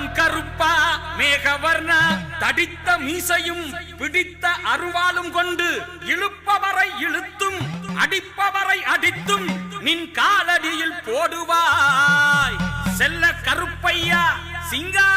நான் கருப்பா மேகவர்ண தடித்த மீசையும் பிடித்த அருவாலும் கொண்டு இழுப்பவரை இழுத்தும் அடிப்பவரை அடித்தும் நின் காலடியில் போடுவாய். செல்ல கருப்பையா சிங்கா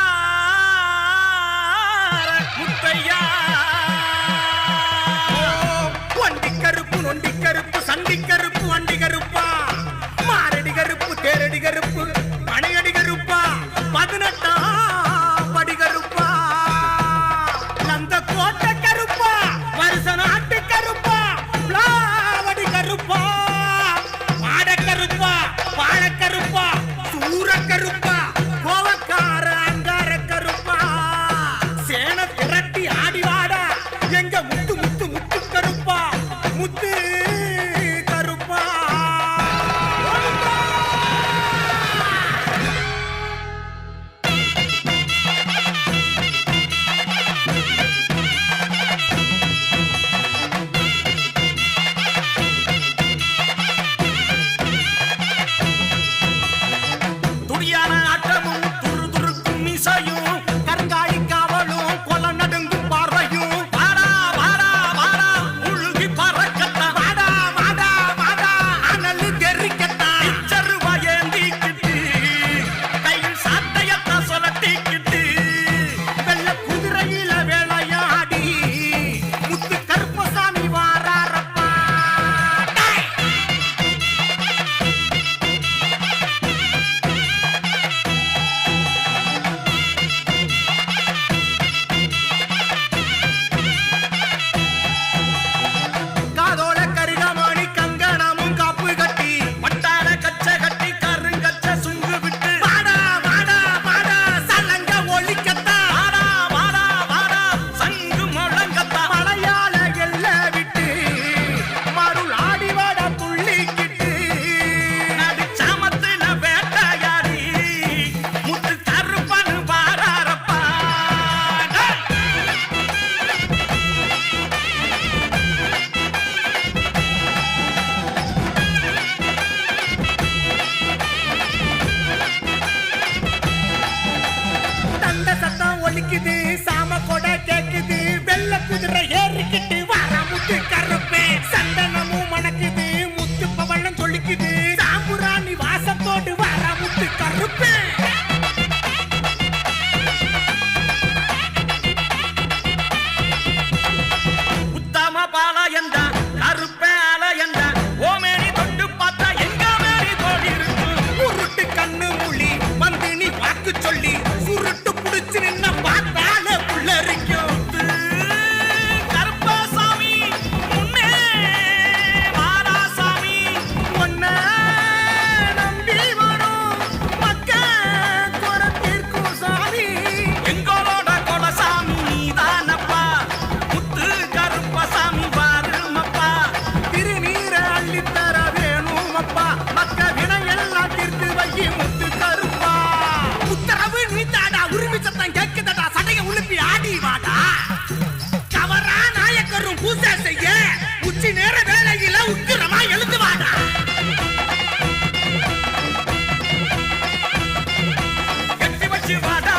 Jumpa.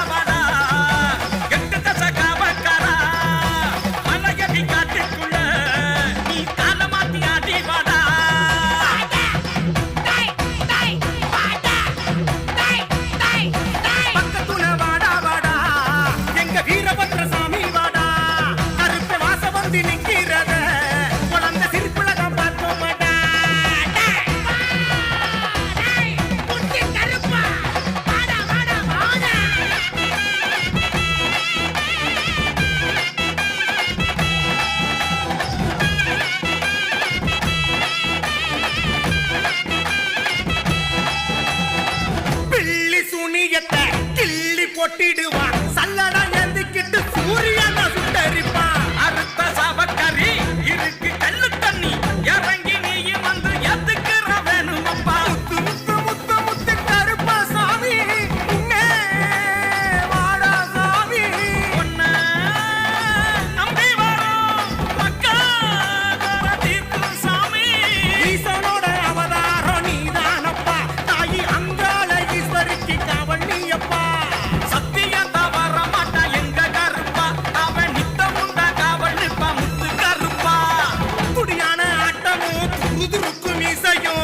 கொட்டிடுவான் உதிர்க்கும் இசையும்